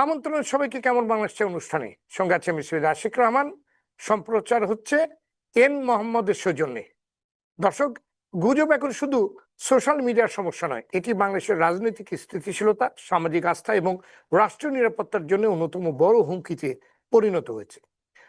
আমন্ত্রণ সবাইকে কেমন বাংলাদেশ অনুষ্ঠানে? সঙ্গে আছে আমি সৈয়দ আশিক রহমান। সম্প্রচার হচ্ছে এন মোহাম্মদের সৌজন্যে। দর্শক, গুজব এখন শুধু সোশ্যাল মিডিয়ার সমস্যা নয়, এটি বাংলাদেশের রাজনৈতিক স্থিতিশীলতা, সামাজিক আস্থা এবং রাষ্ট্রীয় নিরাপত্তার জন্য অন্যতম বড় হুমকিতে পরিণত হয়েছে।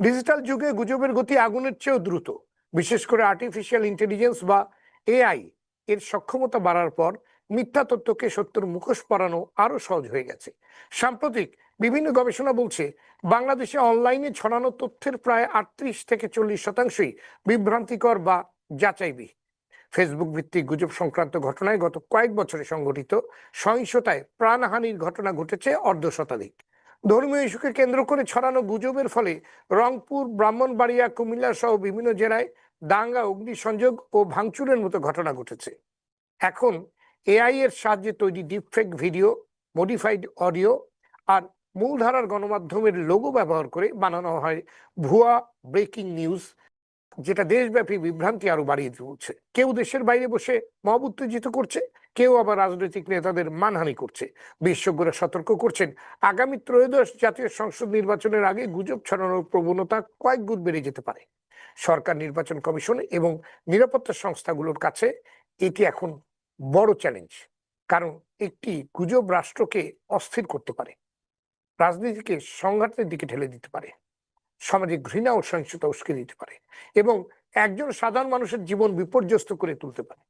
ডিজিটাল যুগে গুজবের গতি আগুনের চেয়েও দ্রুত। বিশেষ করে আর্টিফিশিয়াল ইন্টেলিজেন্স বা এআই এর সক্ষমতা বাড়ার পর মিথ্যা তথ্যকে সত্যর মুখোশ পরানো আরও সহজ হয়ে গেছে। সাম্প্রতিক বিভিন্ন গবেষণা বলছে, বাংলাদেশে অনলাইনে ছড়ানো তথ্যের প্রায় আটত্রিশ থেকে চল্লিশ শতাংশই বিভ্রান্তিকর বা যাচাইবি ফেসবুক ভিত্তিক গুজব সংক্রান্ত ঘটনায় গত কয়েক বছরে সংঘটিত সহিংসতায় প্রাণহানির ঘটনা ঘটেছে অর্ধ শতাধিক ধর্মীয় ইস্যুকে কেন্দ্র করে ছড়ানো গুজবের ফলে রংপুর, ব্রাহ্মণবাড়িয়া, কুমিল্লা সহ বিভিন্ন জেলায় দাঙ্গা, অগ্নিসংযোগ ও ভাঙচুরের মতো ঘটনা ঘটেছে। এখন এআই এর সাহায্যে তৈরি ডিপফেক ভিডিও মডিফাইড অডিও আর মূলধারার গণমাধ্যমের লোগো ব্যবহার করে বানানো হয় ভুয়া ব্রেকিং নিউজ যেটা দেশব্যাপী বিভ্রান্তি আরও বাড়িয়ে তুলছে। কেউ দেশের বাইরে বসে মব উত্তেজিত করছে, কেউ আবার রাজনৈতিক নেতাদের মানহানি করছে। বিশেষজ্ঞরা সতর্ক করছেন, আগামী ত্রয়োদশ জাতীয় সংসদ নির্বাচনের আগে গুজব ছড়ানোর প্রবণতা কয়েক গুণ বেড়ে যেতে পারে। সরকার নির্বাচন কমিশন এবং নিরাপত্তা সংস্থাগুলোর কাছে এটি এখন বড় চ্যালেঞ্জ কারণ একটি গুজব রাষ্ট্রকে অস্থির করতে পারে, রাজনীতিকে সংঘাতের দিকে ঠেলে দিতে পারে সমাজে ঘৃণা ও সহিংসতা উস্কে দিতে পারে এবং একজন সাধারণ মানুষের জীবন বিপর্যস্ত করে তুলতে পারে।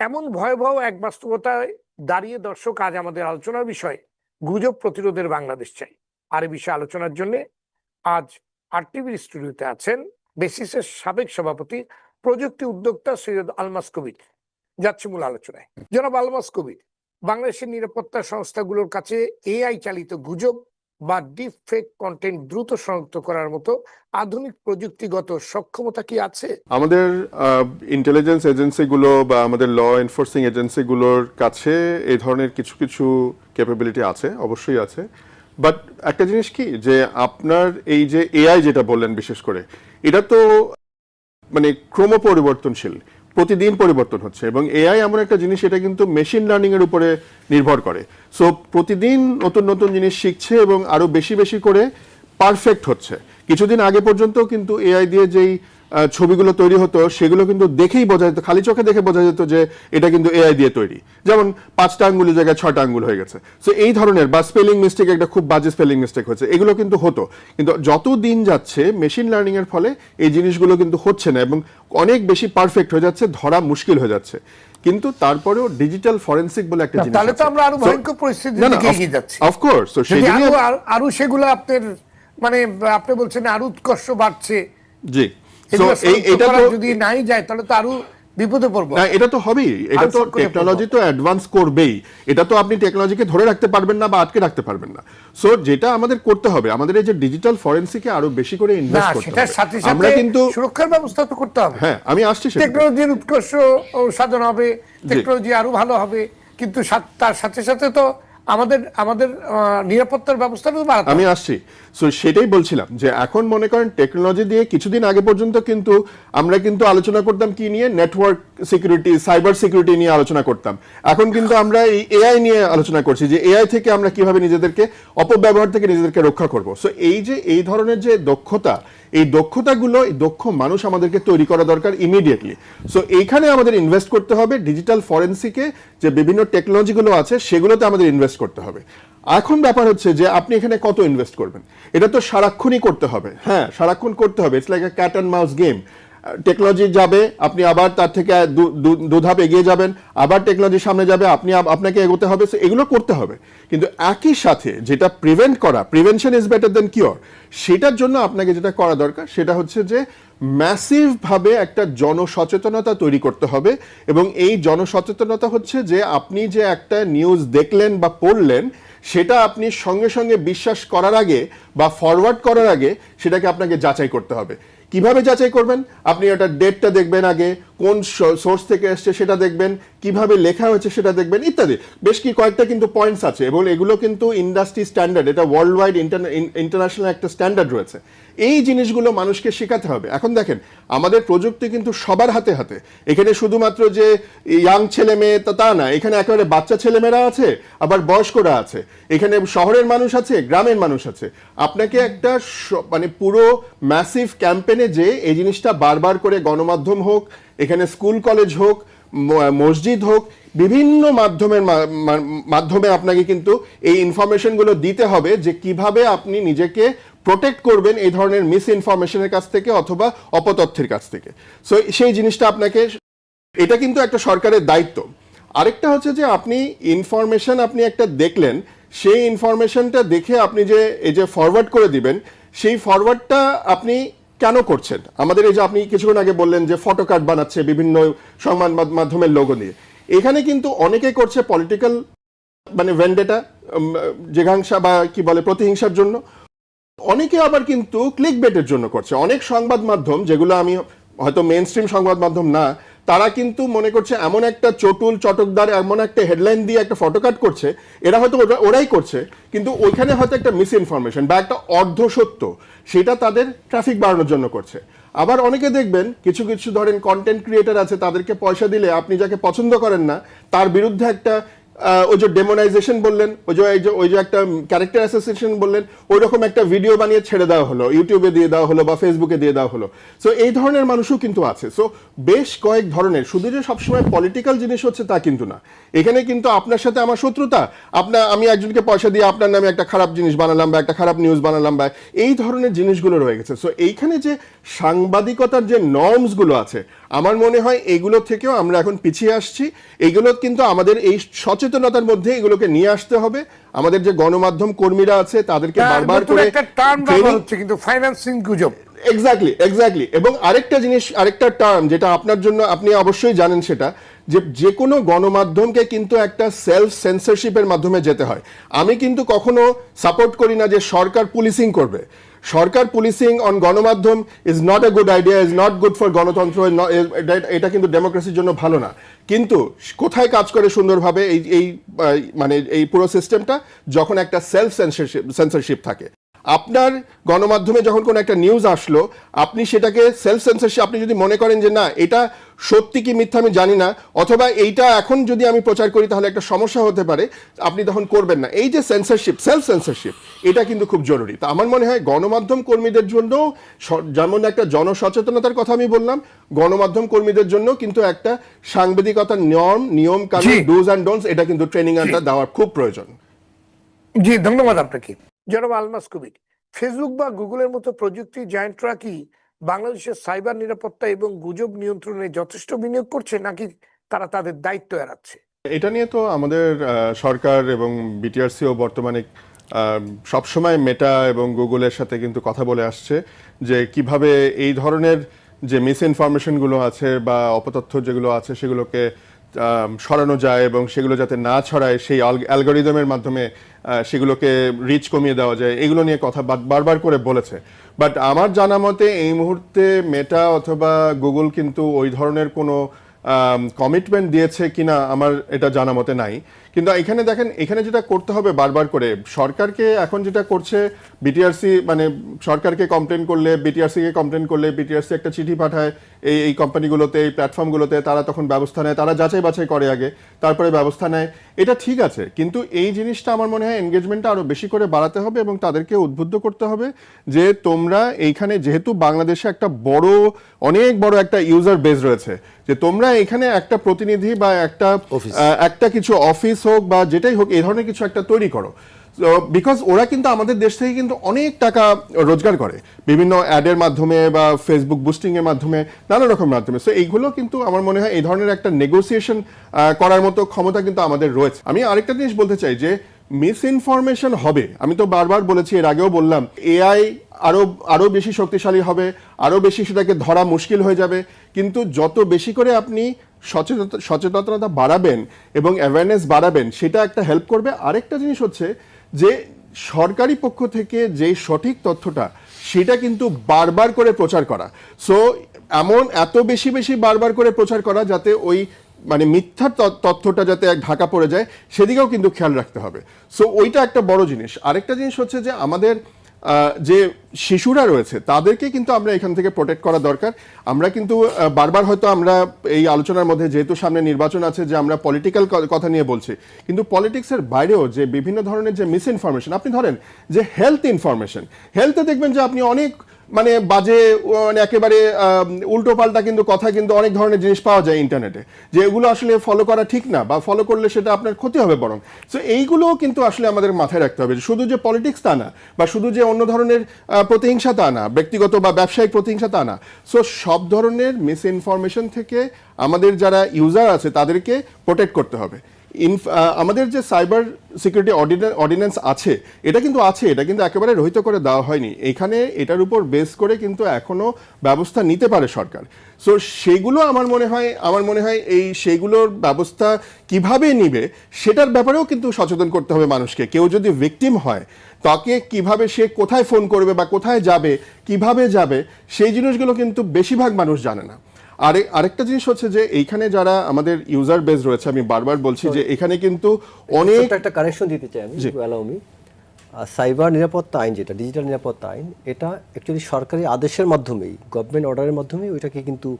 এমন ভয়াবহ এক বাস্তবতায় দাঁড়িয়ে দর্শক আজ আমাদের আলোচনার বিষয় গুজব প্রতিরোধের বাংলাদেশ চাই। আর এ বিষয়ে আলোচনার জন্য আজ আর টিভির স্টুডিওতে আছেন বেসিসের সাবেক সভাপতি প্রযুক্তি উদ্যোক্তা সৈয়দ আলমাস কবির। যাচ্ছি মূল আলোচনায়। জনাব আলমাস কবির, বাংলাদেশের নিরাপত্তা সংস্থাগুলোর কাছে এআই চালিত গুজব বা ডিপ ফেক কন্টেন্ট দ্রুত শনাক্ত করার মতো আধুনিক প্রযুক্তিগত সক্ষমতা কি আছে? আমাদের ইন্টেলিজেন্স এজেন্সিগুলো বা আমাদের ল এনফোর্সিং এজেন্সিগুলোর কাছে এই ধরনের কিছু কিছু ক্যাপাবিলিটি আছে, অবশ্যই আছে। বাট একটা জিনিস কি, যে আপনার এই যে এআই যেটা বললেন বিশেষ করে, এটা তো মানে ক্রম পরিবর্তনশীল প্রতিদিন পরিবর্তন হচ্ছে এবং এআই এমন একটা জিনিস, এটা কিন্তু মেশিন লার্নিং এর উপরে নির্ভর করে। সো প্রতিদিন নতুন নতুন জিনিস শিখছে এবং আরও বেশি বেশি করে পারফেক্ট হচ্ছে। কিছুদিন আগে পর্যন্ত কিন্তু এআই দিয়ে যেই ছবিগুলো তৈরি হতো সেগুলো কিন্তু দেখেই বোঝা যেত খালি চোখে দেখে বোঝা যেত যে এটা কিন্তু এআই দিয়ে তৈরি। যেমন পাঁচটা আঙ্গুলের জায়গায় ছয়টা আঙ্গুল হয়ে গেছে। সো এই ধরনের বা স্পেলিং মিস্টেক একটা খুব বাজে স্পেলিং মিস্টেক হচ্ছে এগুলো কিন্তু হতো। কিন্তু যত দিন যাচ্ছে মেশিন লার্নিং এর ফলে এই জিনিসগুলো কিন্তু হচ্ছে না এবং অনেক বেশি পারফেক্ট হয়ে যাচ্ছে ধরা মুশকিল হয়ে যাচ্ছে। কিন্তু তারপরেও ডিজিটাল ফরেন্সিক বলে একটা জিনিস তাহলে তো আমরা আরও ভয়ঙ্কর না, দিকে এগিয়ে যাচ্ছি। of course, so সেই আরও আরও সেগুলো আপনার মানে আপনি বলছেন আরও উৎকর্ষ বাড়ছে। জি। এটা তো যদি নাই যায় তাহলে তো আরও বিপদে পড়ব। না এটা তো হবেই। এটা তো টেকনোলজি তো অ্যাডভান্স করবেই। এটা তো আপনি টেকনোলজিকে ধরে রাখতে পারবেন না বা আটকে রাখতে পারবেন না। সো যেটা আমাদের করতে হবে আমাদের এই যে ডিজিটাল ফরেন্সিকে আরও বেশি করে ইনভেস্ট করতে হবে। সাথে আমরা কিন্তু সুরক্ষার ব্যবস্থা তো করতে হবে। হ্যাঁ আমি আসছি টেকনোলজির উৎকর্ষ সাধন হবে টেকনোলজি আরও ভালো হবে কিন্তু তার সাথে সাথে তো আমাদের আমাদের নিরাপত্তার ব্যবস্থা বাড়াতে আমি আসছি। সো সেটাই বলছিলাম যে এখন মনে করেন টেকনোলজি দিয়ে কিছুদিন আগে পর্যন্ত কিন্তু আমরা কিন্তু আলোচনা করতাম কি নিয়ে? নেটওয়ার্ক সিকিউরিটি সাইবার সিকিউরিটি নিয়ে আলোচনা করতাম। এখন কিন্তু আমরা এই এআই নিয়ে আলোচনা করছি যে এআই থেকে আমরা কীভাবে নিজেদেরকে, অপব্যবহার থেকে নিজেদেরকে রক্ষা করব। সো এই যে, এই ধরনের যে দক্ষতা, এই দক্ষতাগুলো, এই দক্ষ মানুষ আমাদেরকে তৈরি করা দরকার ইমিডিয়েটলি সো এইখানে আমাদের ইনভেস্ট করতে হবে ডিজিটাল ফরেন্সিকে যে বিভিন্ন টেকনোলজিগুলো আছে, সেগুলোতে আমাদের ইনভেস্ট করতে হবে। এখন ব্যাপার হচ্ছে যে, আপনি এখানে কত ইনভেস্ট করবেন? এটা তো সারাক্ষণই করতে হবে। হ্যাঁ সারাক্ষণ করতে হবে। It's like a cat and mouse game technology যাবে আপনি আবার তার থেকে দু- ধাপ এগিয়ে যাবেন আবার টেকনোলজির সামনে যাবে আপনি আপনাকে এগোতে হবে So, এগুলো করতে হবে। কিন্তু একই সাথে যেটা প্রিভেন্ট করা prevention is better than cure সেটার জন্য আপনাকে যেটা করা দরকার সেটা হচ্ছে যে ম্যাসিভভাবে একটা জনসচেতনতা তৈরি করতে হবে এবং এই জনসচেতনতা হচ্ছে যে আপনি যে একটা নিউজ দেখলেন বা পড়লেন সেটা আপনি সঙ্গে সঙ্গে বিশ্বাস করার আগে বা ফরওয়ার্ড করার আগে সেটাকে আপনাকে যাচাই করতে হবে। কীভাবে যাচাই করবেন? আপনি ওটা ডেটটা দেখবেন আগে কোন সোর্স থেকে এসছে সেটা দেখবেন, কীভাবে লেখা হয়েছে সেটা দেখবেন, ইত্যাদি। বেশ কি কয়েকটা কিন্তু পয়েন্টস আছে, এবং এগুলো কিন্তু ইন্ডাস্ট্রি স্ট্যান্ডার্ড এটা ওয়ার্ল্ড ওয়াইড ইন্টারন্যাশনাল একটা স্ট্যান্ডার্ড রয়েছে। এই জিনিসগুলো মানুষকে শেখাতে হবে। এখন দেখেন, আমাদের প্রযুক্তি কিন্তু সবার হাতে হাতে। এখানে শুধুমাত্র যে ইয়াং ছেলে মেয়ে, তা না, এখানে একেবারে বাচ্চা ছেলেমেয়েরা আছে, আবার বয়স্করা আছে। এখানে শহরের মানুষ আছে, গ্রামের মানুষ আছে। আপনাকে একটা মানে পুরো ম্যাসিভ ক্যাম্পেনে যে এই জিনিসটা বারবার করে গণমাধ্যম হোক, এখানে স্কুল, কলেজ হোক মসজিদ হোক, বিভিন্ন মাধ্যমের মাধ্যমে আপনাকে কিন্তু এই ইনফরমেশনগুলো দিতে হবে যে কীভাবে আপনি নিজেকে প্রোটেক্ট করবেন এই ধরনের মিস ইনফরমেশনের কাছ থেকে অথবা অপতথ্যের কাছ থেকে। সো সেই জিনিসটা আপনাকে এটা কিন্তু একটা সরকারের দায়িত্ব। আরেকটা হচ্ছে যে আপনি ইনফরমেশন আপনি একটা দেখলেন, সেই ইনফরমেশনটা দেখে আপনি যে, এই যে ফরওয়ার্ড করে দিবেন, সেই ফরওয়ার্ডটা আপনি কেন করছেন? আমাদের এই যে আপনি কিছুক্ষণ আগে বললেন যে ফটো কার্ড বানাচ্ছে বিভিন্ন সংবাদ মাধ্যমের লোগো নিয়ে। এখানে কিন্তু অনেকে করছে পলিটিক্যাল মানে ভেন্ডেটা জেঘাংসা বা কি বলে, প্রতিহিংসার জন্য। অনেকে আবার কিন্তু ক্লিক বেটের জন্য করছে। অনেক সংবাদ মাধ্যম, যেগুলো আমি হয়তো মেন স্ট্রিম সংবাদ মাধ্যম না তারা কিন্তু মনে করছে এমন একটা চটুল চটকদার, এমন একটা হেডলাইন দিয়ে একটা ফটো কাট করছে। এরা হয়তো ওরাই করছে, কিন্তু ওইখানে হয়তো একটা মিস ইনফরমেশন বা একটা অর্ধ সত্য সেটা তাদের ট্রাফিক বাড়ানোর জন্য করছে। আবার অনেকে দেখবেন, কিছু কিছু ধরেন কন্টেন্ট ক্রিয়েটার আছে, তাদেরকে পয়সা দিলে আপনি যাকে পছন্দ করেন না, তার বিরুদ্ধে একটা ওই যে ডেমোনাইজেশন বললেন, ওই যে ওই যে একটা ক্যারেক্টার অ্যাসোসিয়েশন বললেন ওই রকম একটা ভিডিও বানিয়ে ছেড়ে দেওয়া হলো ইউটিউবে দিয়ে দেওয়া হলো বা ফেসবুকে দিয়ে দেওয়া হলো। সো এই ধরনের মানুষও কিন্তু আছে। সো বেশ কয়েক ধরনের, শুধু যে সবসময় পলিটিক্যাল জিনিস হচ্ছে তা কিন্তু না। এখানে কিন্তু আপনার সাথে আমার শত্রুতা। আপনার আমি একজনকে পয়সা দিয়ে আপনার নামে একটা খারাপ জিনিস বানালাম বা একটা খারাপ নিউজ বানালাম বা, এই ধরনের জিনিসগুলো রয়ে গেছে। সো এইখানে যে সাংবাদিকতার যে নর্মসগুলো আছে, আমার মনে হয় এগুলো থেকেও আমরা এখন পিছিয়ে আসছি। এগুলো কিন্তু আমাদের এই সচেতনতার মধ্যে এগুলোকে নিয়ে আসতে হবে। আমাদের যে গণমাধ্যম কর্মীরা আছে তাদেরকে বারবার করে একটা টার্ম হচ্ছে কিন্তু ফাইন্যান্সিং গুজব। এক্স্যাক্টলি এক্স্যাক্টলি এবং আরেকটা জিনিস আরেকটা টার্ম যেটা আপনার জন্য আপনি অবশ্যই জানেন সেটা যে যে কোনো গণমাধ্যমকে কিন্তু একটা সেলফ সেন্সরশিপের মাধ্যমে যেতে হয়। আমি কিন্তু কখনো সাপোর্ট করি না যে সরকার পুলিশিং করবে। সরকার পুলিশিং অন গণমাধ্যম is not a good idea is not good for গণতন্ত্র এটা- কিন্তু ডেমোক্রেসির জন্য ভালো না। কিন্তু কোথায় কাজ করে সুন্দরভাবে এই এই মানে এই পুরো সিস্টেমটা যখন একটা সেলফ সেন্সরশিপ সেন্সরশিপ থাকে। আপনার গণমাধ্যমে যখন কোনো একটা নিউজ আসলো আপনি সেটাকে সেলফ সেন্সরশিপ আপনি যদি মনে করেন যে না এটা সত্যি কি মিথ্যা আমি জানি না অথবা এইটা এখন যদি আমি প্রচার করি তাহলে একটা সমস্যা হতে পারে আপনি তখন করবেন না। এই যে সেন্সরশিপ সেলফ সেন্সরশিপ এটা কিন্তু খুব জরুরি। তা আমার মনে হয় গণমাধ্যম কর্মীদের জন্য যেমন একটা জনসচেতনতার কথা আমি বললাম গণমাধ্যম কর্মীদের জন্য কিন্তু একটা সাংবাদিকতার নিয়ম নিয়ম কানুন। ডুজ অ্যান্ড ডোন্টস এটা কিন্তু ট্রেনিং আনটা দেওয়ার খুব প্রয়োজন। জি ধন্যবাদ আপনাকে। জনাব আলমাস কবির ফেসবুক বা গুগলের মতো প্রযুক্তি জায়ান্টরা কি বাংলাদেশের সাইবার নিরাপত্তা এবং গুজব নিয়ন্ত্রণে যথেষ্ট বিনিয়োগ করছে নাকি তারা তাদের দায়িত্ব এড়াচ্ছে? এটা নিয়ে তো আমাদের সরকার এবং বিটিআরসিও বর্তমানে সবসময় মেটা এবং গুগলের সাথে কিন্তু কথা বলে আসছে যে কীভাবে এই ধরনের যে মিস ইনফরমেশনগুলো আছে বা অপতথ্য যেগুলো আছে সেগুলোকে সরানো যায় এবং সেগুলো যাতে না ছড়ায়, সেই অ্যালগোরিদমের মাধ্যমে সেগুলোকে রিচ কমিয়ে দেওয়া যায়। এগুলো নিয়ে কথা বারবার করে বলেছে। বাট আমার জানা মতে, এই মুহূর্তে মেটা অথবা গুগল কিন্তু ওই ধরনের কোনো কমিটমেন্ট দিয়েছে কিনা, আমার এটা জানা মতে নাই। কিন্তু এখানে দেখেন এখানে যেটা করতে হবে বারবার করে সরকারকে এখন যেটা করছে বিটিআরসি মানে সরকারকে কমপ্লেন করলে বিটিআরসি কে কমপ্লেন করলে বিটিআরসি একটা চিঠি পাঠায় এই এই কোম্পানিগুলোতে এই প্ল্যাটফর্মগুলোতে তারা তখন ব্যবস্থা নেয় তারা যাচাই বাছাই করে আগে তারপরে ব্যবস্থা নেয়। এটা ঠিক আছে কিন্তু এই জিনিসটা আমার মনে হয় এনগেজমেন্টটা আরও বেশি করে বাড়াতে হবে এবং তাদেরকে উদ্বুদ্ধ করতে হবে যে তোমরা এইখানে যেহেতু বাংলাদেশে একটা বড় অনেক বড় একটা ইউজার বেস রয়েছে যে তোমরা এখানে একটা প্রতিনিধি বা একটা একটা কিছু অফিস হোক বা যেটাই হোক, এই ধরনের কিছু একটা তৈরি করো। বিকজ ওরা কিন্তু আমাদের দেশ থেকে কিন্তু অনেক টাকা রোজগার করে। বিভিন্ন অ্যাডের মাধ্যমে বা ফেসবুক বুস্টিংয়ের মাধ্যমে, নানা রকম মাধ্যমে। সো এইগুলো কিন্তু আমার মনে হয় এই ধরনের একটা নেগোসিয়েশন করার মতো ক্ষমতা কিন্তু আমাদের রয়েছে। আমি আরেকটা জিনিস বলতে চাই যে মিস ইনফরমেশন হবে। আমি তো বারবার বলেছি, এর আগেও বললাম এআই আরও আরও বেশি শক্তিশালী হবে আরও বেশি সেটাকে ধরা মুশকিল হয়ে যাবে। কিন্তু যত বেশি করে আপনি সচেতনতা বাড়াবেন এবং অ্যাওয়ারনেস বাড়াবেন, সেটা একটা হেল্প করবে। আরেকটা জিনিস হচ্ছে যে সরকারি পক্ষ থেকে যে সঠিক তথ্যটা, সেটা কিন্তু বারবার করে প্রচার করা। সো এমন এত বেশি বেশি বারবার করে প্রচার করা যাতে ওই মানে মিথ্যার তথ্যটা যাতে এক ঢাকা পড়ে যায়, সেদিকেও কিন্তু খেয়াল রাখতে হবে। সো ওইটা একটা বড় জিনিস। আরেকটা জিনিস হচ্ছে যে আমাদের যে শিশুরা রয়েছে, তাদেরকে কিন্তু আমরা এখান থেকে প্রোটেক্ট করা দরকার। আমরা কিন্তু বারবার হয়তো আমরা এই আলোচনার মধ্যে যেহেতু সামনে নির্বাচন আছে, যে আমরা পলিটিক্যাল কথা নিয়ে বলছি, কিন্তু পলিটিক্সের বাইরেও যে বিভিন্ন ধরনের যে মিস ইনফরমেশন আপনি ধরেন যে হেলথ ইনফরমেশন হেলথে দেখবেন যে আপনি অনেক মানে বাজে মানে একেবারে উল্টো পাল্টা কিন্তু কথা কিন্তু অনেক ধরনের জিনিস পাওয়া যায় ইন্টারনেটে, যে এগুলো আসলে ফলো করা ঠিক না বা ফলো করলে সেটা আপনার ক্ষতি হবে বরং। সো এইগুলোও কিন্তু আসলে আমাদের মাথায় রাখতে হবে শুধু যে পলিটিক্স তা না, বা শুধু যে অন্য ধরনের প্রতিহিংসা তা না, ব্যক্তিগত বা ব্যবসায়িক প্রতিহিংসা তা না। সো সব ধরনের মিস ইনফরমেশন থেকে আমাদের যারা ইউজার আছে তাদেরকে প্রোটেক্ট করতে হবে। আমাদের যে সাইবার সিকিউরিটি অর্ডিন্যান্স আছে, এটা কিন্তু আছে, এটা কিন্তু একেবারে রহিত করে দেওয়া হয়নি। এখানে এটার উপর বেস করে কিন্তু এখনও ব্যবস্থা নিতে পারে সরকার। সো সেগুলো আমার মনে হয়, আমার মনে হয় এই সেগুলোর ব্যবস্থা কীভাবে নিবে, সেটার ব্যাপারেও কিন্তু সচেতন করতে হবে মানুষকে। কেউ যদি ভিকটিম হয়, তাকে কীভাবে সে কোথায় ফোন করবে বা কোথায় যাবে, কীভাবে যাবে, সেই জিনিসগুলো কিন্তু বেশিরভাগ মানুষ জানে না। আরে আরেকটা জিনিস হচ্ছে যে এইখানে যারা আমাদের ইউজার বেস রয়েছে আমি বারবার বলছি যে এখানে কিন্তু অনেক একটা কারেকশন দিতে চাই আমি অ্যালাউ মি সাইবার নিরাপত্তা আইন যেটা ডিজিটাল নিরাপত্তা আইন এটা অ্যাকচুয়ালি সরকারি আদেশের মাধ্যমেই গভর্নমেন্ট অর্ডারের মাধ্যমেই ওইটাকে কিন্তু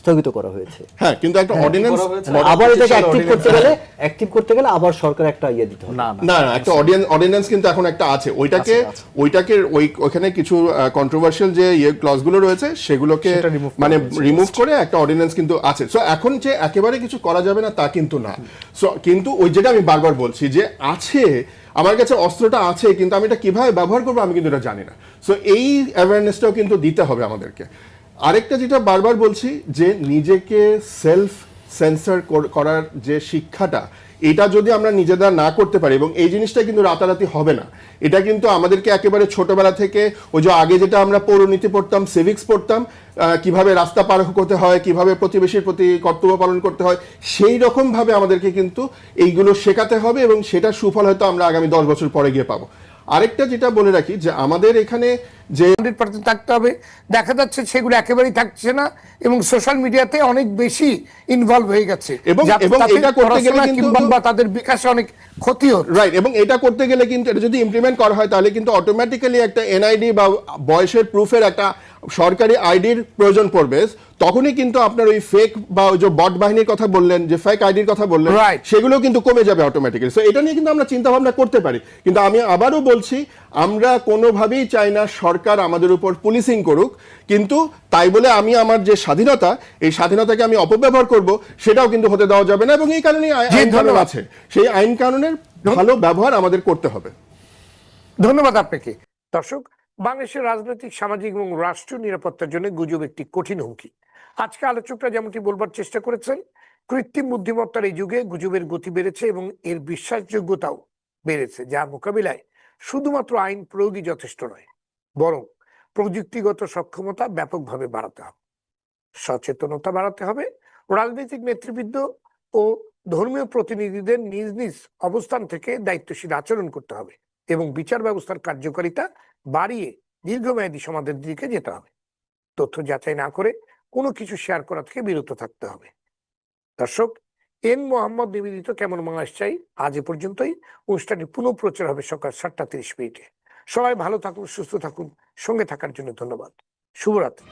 স্থগিত করা হয়েছে। হ্যাঁ কিন্তু একটা অর্ডিন্যান্স আবার এটাকে অ্যাক্টিভ করতে গেলে অ্যাক্টিভ করতে গেলে আবার সরকার একটা ইয়ে দিতে হবে। না না। না একটা অর্ডিন্যান্স কিন্তু এখন একটা আছে। ওইটাকে ওইটাকে ওই ওখানে কিছু কন্ট্রোভার্সিয়াল যে ইয়ে ক্লজগুলো রয়েছে সেগুলোকে মানে রিমুভ করে একটা অর্ডিন্যান্স কিন্তু আছে। সো এখন যে একেবারে কিছু করা যাবে না তা কিন্তু না। সো কিন্তু ওই যেটা আমি বারবার বলছি যে আছে আমার কাছে অস্ত্রটা আছে কিন্তু আমি এটা কীভাবে ব্যবহার করব আমি কিন্তু এটা জানি না। সো এই অ্যাওয়ারনেসটাও কিন্তু দিতে হবে আমাদেরকে। আরেকটা যেটা বারবার বলছি যে নিজেকে সেলফ সেন্সার করার যে শিক্ষাটা, এটা যদি আমরা নিজেরা না করতে পারি, এবং এই জিনিসটা কিন্তু রাতারাতি হবে না। এটা কিন্তু আমাদেরকে একেবারে ছোটবেলা থেকে, ওই যে আগে যেটা আমরা পৌরনীতি পড়তাম সিভিক্স পড়তাম কীভাবে রাস্তা পার করতে হয়, কীভাবে প্রতিবেশীর প্রতি কর্তব্য পালন করতে হয়, সেই রকমভাবে আমাদেরকে কিন্তু এইগুলো শেখাতে হবে, এবং সেটা সুফল হয়তো আমরা আগামী দশ বছর পরে গিয়ে পাবো। আরেকটা যেটা বলে রাখি যে আমাদের এখানে যে হান্ড্রেড পার্সেন্ট থাকতে হবে। দেখা যাচ্ছে সেগুলো একেবারেই থাকছে না এবং সোশ্যাল মিডিয়াতে অনেক বেশি ইনভলভ হয়ে গেছে। এবং- তাদের এটা করতে গেলে কিংবা তাদের বিকাশে অনেক ক্ষতি রাইট এবং এটা করতে গেলে কিন্তু এটা যদি ইমপ্লিমেন্ট করা হয় তাহলে কিন্তু অটোমেটিক্যালি একটা এনআইডি বা বয়সের প্রুফের একটা সরকারি আইডির প্রয়োজন পড়বে। তখনই কিন্তু আপনার ওই ফেক বা ওই যে বট বাহিনীর কথা বললেন যে ফেক আইডির কথা বললেন. সেগুলো কিন্তু কমে যাবে অটোমেটিক্যালি সো এটা নিয়ে কিন্তু আমরা চিন্তা ভাবনা করতে পারি। কিন্তু আমি আবারও বলছি আমরা কোনোভাবেই চাই না সরকার আমাদের উপর পুলিশিং করুক কিন্তু তাই বলে আমি আমার যে স্বাধীনতা এই স্বাধীনতাকে আমি অপব্যবহার করব সেটাও কিন্তু হতে দেওয়া যাবে না এবং এই কারণে আইন কানুন। আছে। সেই আইন কানুনের ভালো ব্যবহার আমাদের করতে হবে। ধন্যবাদ আপনাকে। দর্শক বাংলাদেশের রাজনৈতিক সামাজিক এবং রাষ্ট্র নিরাপত্তার জন্য গুজব একটি কঠিন হুমকি। আজকে আলোচকরা যেমনটি বলবার চেষ্টা করেছেন কৃত্রিম বুদ্ধিমত্তার এই যুগে গুজবের গতি বেড়েছে এবং এর বিশ্বাসযোগ্যতাও বেড়েছে যার মোকাবিলায় শুধুমাত্র আইন প্রয়োগই যথেষ্ট নয়, বরং প্রযুক্তিগত সক্ষমতা ব্যাপকভাবে বাড়াতে হবে। সচেতনতা বাড়াতে হবে, রাজনৈতিক নেতৃবৃন্দ ও ধর্মীয় প্রতিনিধিদের নিজ নিজ অবস্থান থেকে দায়িত্বশীল আচরণ করতে হবে এবং বিচার ব্যবস্থার কার্যকারিতা বাড়িয়ে দীর্ঘমেয়াদী সমাধানের দিকে যেতে হবে। তথ্য যাচাই না করে কোনো কিছু শেয়ার করা থেকে বিরত থাকতে হবে। দর্শক এন মোহাম্মদ নিবেদিত কেমন মানুষ চাই? আজ এ পর্যন্তই। অনুষ্ঠানটি পুনঃপ্রচার হবে সকাল সাতটা তিরিশ মিনিটে। সবাই ভালো থাকুন, সুস্থ থাকুন। সঙ্গে থাকার জন্য ধন্যবাদ। শুভরাত্রি।